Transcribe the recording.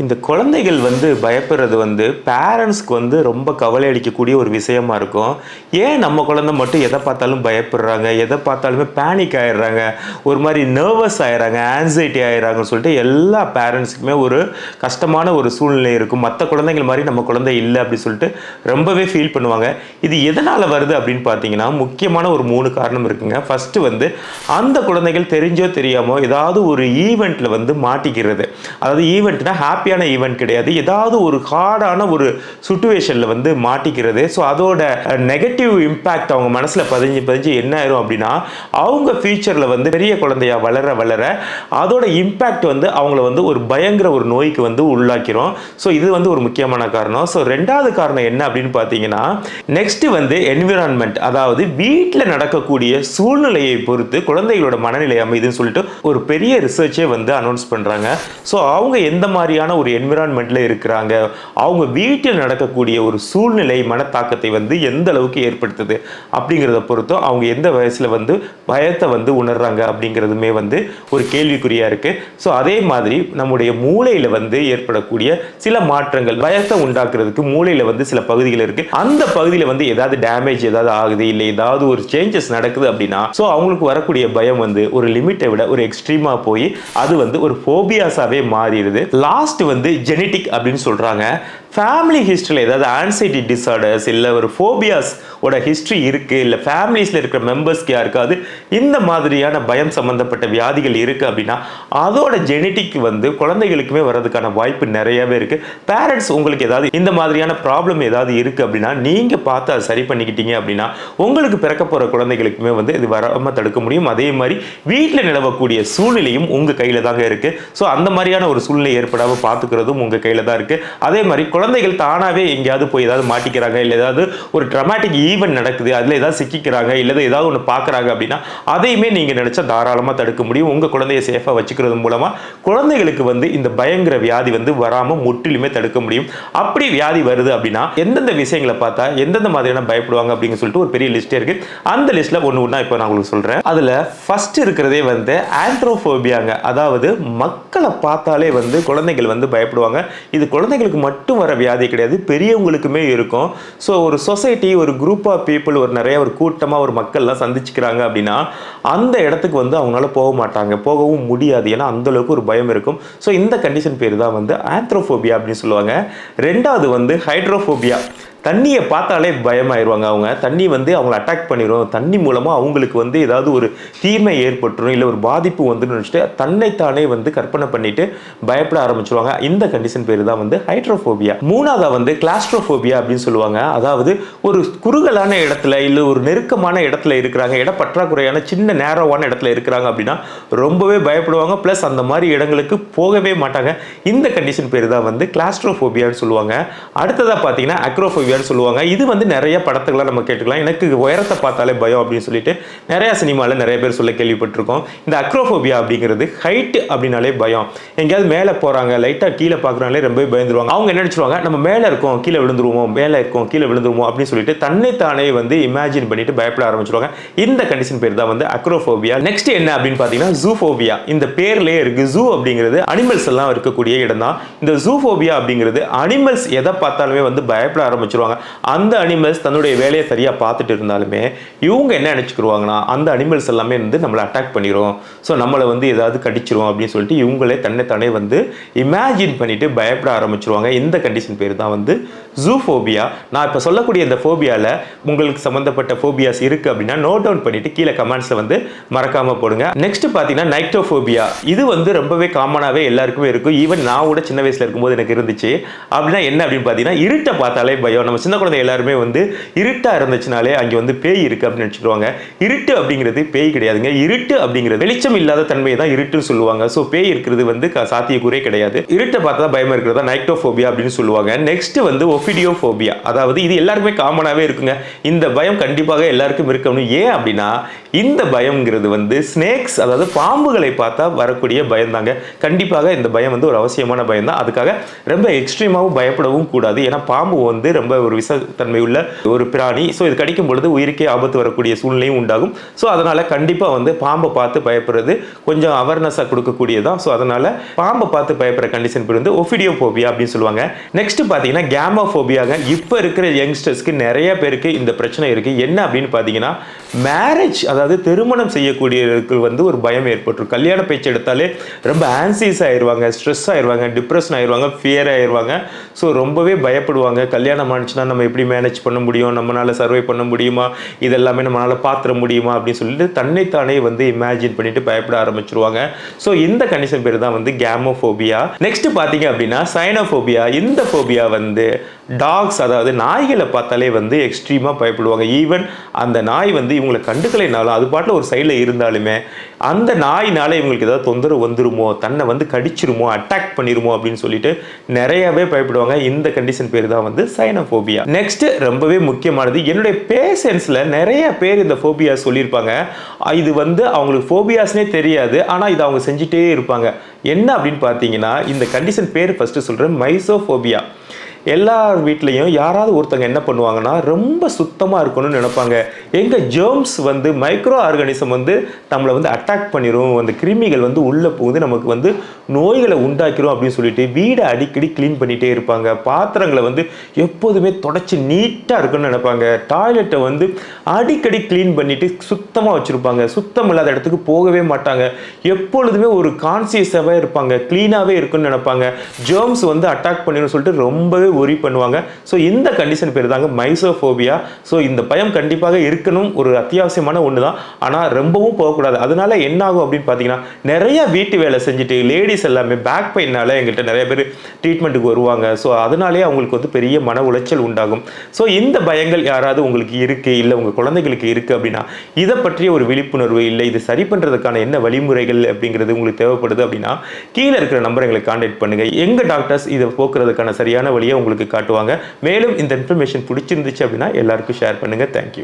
இந்த குழந்தைகள் வந்து பயப்படுறது வந்து பேரண்ட்ஸ்க்கு வந்து ரொம்ப கவலை அடிக்கக்கூடிய ஒரு விஷயமா இருக்கும். ஏன் நம்ம குழந்தை மட்டும் எதை பார்த்தாலும் பயப்படுறாங்க? எதை பார்த்தாலுமே பேனிக் ஆயிடுறாங்க. ஒரு மாதிரி நர்வஸ் ஆயிடுறாங்க ஆன்சைட்டி ஆயிடுறாங்கன்னு சொல்லிட்டு எல்லா பேரண்ட்ஸுக்குமே ஒரு கஷ்டமான ஒரு சூழ்நிலை இருக்கும். மற்ற குழந்தைகள் மாதிரி நம்ம குழந்தை இல்லை அப்படின்னு சொல்லிட்டு ரொம்பவே ஃபீல் பண்ணுவாங்க. இது எதனால் வருது அப்படின்னு பார்த்தீங்கன்னா முக்கியமான ஒரு மூணு காரணம் இருக்குங்க. ஃபஸ்ட்டு வந்து அந்த குழந்தைகள் தெரிஞ்சோ தெரியாமோ ஏதாவது ஒரு ஈவெண்ட்டில் வந்து மாட்டிக்கிறது. அதாவது ஈவெண்ட்னா ஹாப்பியான ஈவெண்ட் கிடையாது. ஏதாவது ஒரு ஹார்டான ஒரு சுச்சுவேஷனில் வந்து மாட்டிக்கிறது. ஸோ அதோட நெகட்டிவ் இம்பேக்ட் அவங்க மனசில் பதிஞ்சு பதிஞ்சு என்ன ஆயிரும் அப்படின்னா அவங்க ஃபியூச்சரில் வந்து பெரிய குழந்தையா வளர வளர அதோட இம்பேக்ட் வந்து அவங்கள வந்து ஒரு பயங்கர ஒரு நோய்க்கு வந்து உள்ளாக்கிறோம் ஸோ இது வந்து ஒரு முக்கியமான காரணம். ஸோ ரெண்டாவது காரணம் என்ன அப்படின்னு பார்த்தீங்கன்னா நெக்ஸ்ட் வந்து என்விரான்மெண்ட் அதாவது வீட்டில் நடக்கக்கூடிய சூழ்நிலையை பொறுத்து குழந்தைகளோட மனநிலை அமைதுன்னு சொல்லிட்டு ஒரு பெரிய ரிசர்ச்சே வந்து அனௌன்ஸ் பண்ணுறாங்க ஸோ அவங்க எந்த மாதிரியான ஒரு என்விரான்மெண்ட்டில் இருக்கிறாங்க. அவங்க வீட்டில் நடக்கக்கூடிய ஒரு சூழ்நிலை மனத்தாக்கத்தை வந்து எந்த அளவுக்கு ஏற்படுத்துது அப்படிங்கிறத பொறுத்தும் அவங்க எந்த வயசில் வந்து பயத்தை வந்து உணர்றாங்க அப்படிங்கிறதுமே வந்து ஒரு கேள்விக்குறியாக இருக்குது ஸோ அதே மாதிரி நம்முடைய மூளையில் வந்து ஏற்படக்கூடிய சில மாற்றங்கள் பயத்தை உண்டாக்குறதுக்கு மூளையில் வந்து சில பகுதிகள் இருக்குது அந்த பகுதியில் வந்து ஏதாவது டேமேஜ் ஏதாவது ஆகுது இல்லை ஏதாவது ஒரு சேஞ்சஸ் நடக்குது அப்படின்னா ஸோ அவங்களுக்கு வரக்கூடிய பயம் வந்து ஒரு லிமிட்டை விட ஒரு எக்ஸ்ட்ரீமாக போய் அது வந்து ஒரு ஃபோபியாஸாகவே மாறிடுது. லாஸ்ட் வந்து ஜெனட்டிக் அப்படின்னு சொல்கிறாங்க ஃபேமிலி ஹிஸ்ட்ரியில் ஏதாவது ஆன்சைட்டி டிஸார்டர்ஸ் இல்லை ஒரு ஃபோபியாஸ் ஓட ஹிஸ்ட்ரி இருக்குது இல்லை ஃபேமிலிஸில் இருக்கிற மெம்பர்ஸ்க்கு யாருக்காவது இந்த மாதிரியான பயம் சம்மந்தப்பட்ட வியாதிகள் இருக்குது அப்படின்னா அதோட ஜெனட்டிக் வந்து குழந்தைகளுக்குமே வர்றதுக்கான வாய்ப்பு நிறையவே இருக்குது பேரண்ட்ஸ் உங்களுக்கு ஏதாவது இந்த மாதிரியான ப்ராப்ளம் ஏதாவது இருக்குது அப்படின்னா நீங்கள் பார்த்து அதை சரி பண்ணிக்கிட்டீங்க அப்படின்னா உங்களுக்கு பிறக்க போகிற குழந்தைகளுக்குமே வந்து இது வராமல் தடுக்க முடியும். அதே மாதிரி வீட்டில் நிலவக்கூடிய சூழ்நிலையும் உங்கள் கையில் தாங்க இருக்குது ஸோ அந்த மாதிரியான ஒரு சூழ்நிலை ஏற்படாமல் பார்த்துக்கிறதும் உங்கள் கையில் தான் இருக்குது அதே மாதிரி குழந்தைகள் தானாகவே எங்கேயாவது போய் ஏதாவது மாட்டிக்கிறாங்க இல்லை ஏதாவது ஒரு ட்ரமாட்டிக் ஈவெண்ட் நடக்குது அதில் ஏதாவது சிக்கிக்கிறாங்க இல்லை ஏதாவது ஒன்று பார்க்குறாங்க அப்படின்னா அதையுமே நீங்கள் நினச்சா தாராளமாக தடுக்க முடியும். உங்கள் குழந்தைய சேஃபாக வச்சுக்கிறது மூலமாக குழந்தைகளுக்கு வந்து இந்த பயங்கர வியாதி வந்து வராமல் முற்றிலுமே தடுக்க முடியும். அப்படி வியாதி வருது அப்படின்னா எந்தெந்த விஷயங்களை பார்த்தா எந்தெந்த மாதிரியான பயப்படுவாங்க அப்படின்னு சொல்லிட்டு ஒரு பெரிய லிஸ்டே இருக்குது அந்த லிஸ்ட்டில் ஒன்று ஒன்றா இப்போ நான் உங்களுக்கு சொல்கிறேன் அதில் ஃபஸ்ட் இருக்கிறதே வந்து ஆண்ட்ரோஃபோபியாங்க அதாவது மக்களை பார்த்தாலே வந்து குழந்தைகள் வந்து பயப்படுவாங்க. இது குழந்தைகளுக்கு மட்டும் வர வியாதி கிடையாது. பெரியவங்களுக்குமே இருக்கும். ஸோ ஒரு சொசைட்டி ஒரு குரூப் ஆஃப் பீப்புள் ஒரு நிறைய ஒரு கூட்டமாக ஒரு மக்கள்லாம் சந்திச்சுக்கிறாங்க அப்படின்னா அந்த இடத்துக்கு வந்து அவங்களால போக மாட்டாங்க. போகவும் முடியாது. ஏன்னா அந்த அளவுக்கு ஒரு பயம் இருக்கும். ஸோ இந்த கண்டிஷன் பேர் தான் வந்து ஆந்த்ரோஃபோபியா அப்படின்னு சொல்லுவாங்க. ரெண்டாவது வந்து ஹைட்ரோஃபோபியா தண்ணியை பார்த்தாலே பயமாயிருவாங்க அவங்க. தண்ணி வந்து அவங்கள அட்டாக் பண்ணிடும் தண்ணி மூலமாக அவங்களுக்கு வந்து ஏதாவது ஒரு தீமை ஏற்பட்டுரும் இல்லை ஒரு பாதிப்பு வந்துடும் நினச்சிட்டு தன்னைத்தானே வந்து கற்பனை பண்ணிட்டு பயப்பட ஆரம்பிச்சிருவாங்க. இந்த கண்டிஷன் பேர் தான் வந்து ஹைட்ரோஃபோபியா மூணாவதாக வந்து கிளாஸ்ட்ரோஃபோபியா அப்படின்னு சொல்லுவாங்க. அதாவது ஒரு குறுகலான இடத்துல இல்லை ஒரு நெருக்கமான இடத்துல இருக்கிறாங்க. இட பற்றாக்குறையான சின்ன நேரோவான இடத்துல இருக்கிறாங்க அப்படின்னா ரொம்பவே பயப்படுவாங்க. ப்ளஸ் அந்த மாதிரி இடங்களுக்கு போகவே மாட்டாங்க. இந்த கண்டிஷன் பேர் தான் வந்து கிளாஸ்ட்ரோஃபோபியான்னு சொல்லுவாங்க. அடுத்ததாக பார்த்தீங்கன்னா அக்ரோஃபோபியான்னு சொல்லுவாங்க. இது வந்து நிறைய படத்துக்கெல்லாம் நம்ம கேட்டுக்கலாம். எனக்கு உயரத்தை பார்த்தாலே பயம் அப்படின்னு சொல்லிட்டு நிறைய சினிமாவில் நிறைய பேர் சொல்ல கேள்விப்பட்டிருக்கோம். இந்த அக்ரோஃபோபியா அப்படிங்கிறது ஹைட் அப்படின்னாலே பயம். எங்கேயாவது மேலே போகிறாங்க லைட்டாக கீழே பார்க்குறாங்களே ரொம்பவே பயந்துருவாங்க. அவங்க என்ன நினச்சிருவாங்க? நம்ம மேலே இருக்கோம் கீழே விழுந்துருவோம் மேலே இருக்கோம் கீழே விழுந்துருவோம் அப்படின்னு சொல்லிட்டு தன்னைத்தானே வந்து இமேஜின் பண்ணிட்டு பயப்பட ஆரம்பிச்சிருவாங்க. இந்த கண்டிஷன் பேர் தான் வந்து அக்ரோஃபோபியா. நெக்ஸ்ட் என்ன அப்படின்னு பார்த்தீங்கன்னா ஜூஃபோபியா இந்த பேர்லேயே இருக்கு. ஜூ அப்படிங்கிறது அனிமல்ஸ் எல்லாம் இருக்கக்கூடிய இடம் தான் இந்த ஜூஃபோபியா அப்படிங்கிறது அனிமல்ஸ் எதை பார்த்தாலுமே வந்து பயப்பட ஆரம்பிச்சிருவாங்க அந்த அனிமல்ஸ் தன்னுடைய வேலையை சரியாக பார்த்துட்டு இருந்தாலுமே இவங்க என்ன நினச்சிக்கிருவாங்கன்னா அந்த அனிமல்ஸ் எல்லாமே வந்து நம்மளை அட்டாக் பண்ணிடும் ஸோ நம்மளை வந்து ஏதாவது கடிச்சிரும் அப்படின்னு சொல்லிட்டு இவங்களே தன்னைத்தானே வந்து இமேஜின் பண்ணிட்டு பயப்பட ஆரம்பிச்சிருவாங்க. இந்த கண்டிஷன் பேர் தான் வந்து ஜூஃபோபியா நான் இப்போ சொல்லக்கூடிய இந்த ஃபோபியாவில் உங்களுக்கு சம்மந்தப்பட்ட ஃபோபியாஸ் இருக்குது அப்படின்னா நோட் டவுன் பண்ணிட்டு கீழே கமெண்ட்ஸில் வந்து மறக்காமல் போடுங்க. நெக்ஸ்ட் பார்த்தீங்கன்னா நைக்டோஃபோபியா இது வந்து ரொம்பவே காமனாகவே எல்லாருக்குமே இருக்கும். ஈவன் நான் கூட சின்ன வயசில் இருக்கும்போது எனக்கு இருந்துச்சு. அப்படின்னா என்ன அப்படின்னு பார்த்தீங்கன்னா இருட்டை பார்த்தாலே பயம். நம்ம சின்ன குழந்தை எல்லாருமே வந்து இருட்டாக இருந்துச்சுனாலே அங்கே வந்து பேய் இருக்குது அப்படின்னு நினச்சிடுவாங்க இருட்டு அப்படிங்கிறது பேய் கிடையாதுங்க. இருட்டு அப்படிங்கிறது வெளிச்சம் இல்லாத தன்மையை தான் இருட்டுன்னு சொல்லுவாங்க. ஸோ பேய் இருக்கிறது வந்து சாத்தியக்கூறே கிடையாது. இருட்டை பார்த்தா பயமாக இருக்கிறது? இருக்கிறதா நைக்டோஃபோபியா அப்படின்னு சொல்லுவாங்க. நெக்ஸ்ட் வந்து ஒஃபிடியோஃபோபியா அதாவது இது எல்லாருக்குமே காமனாகவே இருக்குங்க. இந்த பயம் கண்டிப்பாக எல்லாருக்கும் இருக்கணும். ஏன் அப்படின்னா இந்த பயம்ங்கிறது வந்து ஸ்னேக்ஸ் அதாவது பாம்புகளை பார்த்தா வரக்கூடிய பயம் தாங்க கண்டிப்பாக இந்த பயம் வந்து ஒரு அவசியமான பயம் தான் அதுக்காக ரொம்ப எக்ஸ்ட்ரீமாகவும் பயப்படவும் கூடாது. ஏன்னா பாம்பு வந்து ரொம்ப ஒரு விஷத்தன்மை உள்ள ஒரு பிராணி. ஸோ இது கடிக்கும் பொழுது உயிருக்கே ஆபத்து வரக்கூடிய சூழ்நிலையும் உண்டாகும். ஸோ அதனால் கண்டிப்பாக வந்து பாம்பை பார்த்து பயப்படுறது கொஞ்சம் அவேர்னஸாக கொடுக்கக்கூடியதான் ஸோ அதனால் பாம்பை பார்த்து பயப்படுற கண்டிஷன் பேர் வந்து ஒஃபிடியோஃபோபியா அப்படின்னு சொல்லுவாங்க. நெக்ஸ்ட் பார்த்தீங்கன்னா கேமோஃபோபியாக இப்போ இருக்கிற யங்ஸ்டர்ஸ்க்கு நிறைய பேருக்கு இந்த பிரச்சனை இருக்குது என்ன அப்படின்னு பார்த்தீங்கன்னா மேரேஜ் அதாவது திருமணம் செய்யக்கூடியவர்களுக்கு வந்து ஒரு பயம் ஏற்பட்டுரும். கல்யாண பேச்சு எடுத்தாலே ரொம்ப ஆன்சியஸ் ஆயிடுவாங்க ஸ்ட்ரெஸ் ஆயிடுவாங்க டிப்ரெஷன் ஆயிடுவாங்க ஃபியர் ஆயிடுவாங்க ஸோ ரொம்பவே பயப்படுவாங்க. கல்யாணம் வந்துச்சுன்னா நம்ம எப்படி மேனேஜ் பண்ண முடியும்? நம்மளால் சர்வை பண்ண முடியுமா? இதெல்லாமே நம்மளால் பாத்திர முடியுமா? அப்படின்னு சொல்லிட்டு தன்னைத்தானே வந்து இமேஜின் பண்ணிட்டு பயப்பட ஆரம்பிச்சிருவாங்க. ஸோ இந்த கண்டிஷன் பேர் தான் வந்து கேமோஃபோபியா நெக்ஸ்ட் பார்த்தீங்க அப்படின்னா சைனோஃபோபியா இந்த ஃபோபியா வந்து டாக்ஸ் அதாவது நாய்களை பார்த்தாலே வந்து எக்ஸ்ட்ரீமாக பயப்படுவாங்க. ஈவன் அந்த நாய் வந்து இவங்களை கண்டுக்கலைனாலும் அது பாட்டில் ஒரு சைடில் இருந்தாலுமே அந்த நாயினால் இவங்களுக்கு ஏதாவது தொந்தரவு வந்துருமோ தன்னை வந்து கடிச்சிருமோ அட்டாக் பண்ணிருமோ அப்படின்னு சொல்லிட்டு நிறையவே பயப்படுவாங்க. இந்த கண்டிஷன் பேர் தான் வந்து சைனோஃபோபியா நெக்ஸ்ட் ரொம்பவே முக்கியமானது என்னுடைய பேஷன்ஸில் நிறைய பேர் இந்த ஃபோபியா சொல்லியிருப்பாங்க. இது வந்து அவங்களுக்கு ஃபோபியாஸ்னே தெரியாது. ஆனால் இது அவங்க செஞ்சுட்டே இருப்பாங்க. என்ன அப்படின்னு பார்த்தீங்கன்னா இந்த கண்டிஷன் பேர் ஃபஸ்ட்டு சொல்கிறேன் மைசோஃபோபியா எல்லார் வீட்லேயும் யாராவது ஒருத்தங்க என்ன பண்ணுவாங்கன்னா ரொம்ப சுத்தமாக இருக்கணும்னு நினைப்பாங்க. எங்கள் ஜேர்ம்ஸ் வந்து மைக்ரோ ஆர்கானிசம் வந்து நம்மளை வந்து அட்டாக் பண்ணிடும் அந்த கிருமிகள் வந்து உள்ளே போகுது. நமக்கு வந்து நோய்களை உண்டாக்கிரும் அப்படின்னு சொல்லிட்டு வீடை அடிக்கடி க்ளீன் பண்ணிகிட்டே இருப்பாங்க. பாத்திரங்களை வந்து எப்போதுமே தொடச்சி நீட்டாக இருக்குன்னு நினைப்பாங்க. டாய்லெட்டை வந்து அடிக்கடி க்ளீன் பண்ணிவிட்டு சுத்தமாக வச்சுருப்பாங்க. சுத்தம் இல்லாத இடத்துக்கு போகவே மாட்டாங்க. எப்பொழுதுமே ஒரு கான்சியஸாகவே இருப்பாங்க க்ளீனாகவே இருக்குன்னு நினைப்பாங்க. ஜேர்ம்ஸ் வந்து அட்டாக் பண்ணிடும் சொல்லிட்டு ரொம்பவே ஒரி பண்ணுவாங்க. ஸோ இந்த கண்டிஷன் பேர் தாங்க மைசோஃபோபியா ஸோ இந்த பயம் கண்டிப்பாக இருக்கணும். ஒரு அத்தியாவசியமான ஒன்று தான் ஆனால் ரொம்பவும் போகக்கூடாது. அதனால என்ன ஆகும் அப்படின்னு பார்த்தீங்கன்னா நிறைய வீட்டு வேலை செஞ்சுட்டு லேடிஸ் எல்லாமே பேக் பெயினால் எங்கள்கிட்ட நிறைய பேர் ட்ரீட்மெண்ட்டுக்கு வருவாங்க. ஸோ அதனாலே அவங்களுக்கு வந்து பெரிய மன உளைச்சல் உண்டாகும். ஸோ இந்த பயங்கள் யாராவது உங்களுக்கு இருக்குது இல்லை உங்கள் குழந்தைகளுக்கு இருக்குது அப்படின்னா இதை பற்றிய ஒரு விழிப்புணர்வு இல்லை இது சரி பண்ணுறதுக்கான என்ன வழிமுறைகள் அப்படிங்கிறது உங்களுக்கு தேவைப்படுது அப்படின்னா கீழே இருக்கிற நம்பரை எங்களை காண்டாக்ட் பண்ணுங்கள் எங்கள் டாக்டர்ஸ் இதை போக்குறதுக்கான சரியான வழியை உங்களுக்கு காட்டுவாங்க. மேலும் இந்த இன்ஃபர்மேஷன் பிடிச்சிருந்துச்சு அப்படின்னா எல்லாருக்கும் ஷேர் பண்ணுங்கள் தேங்க்யூ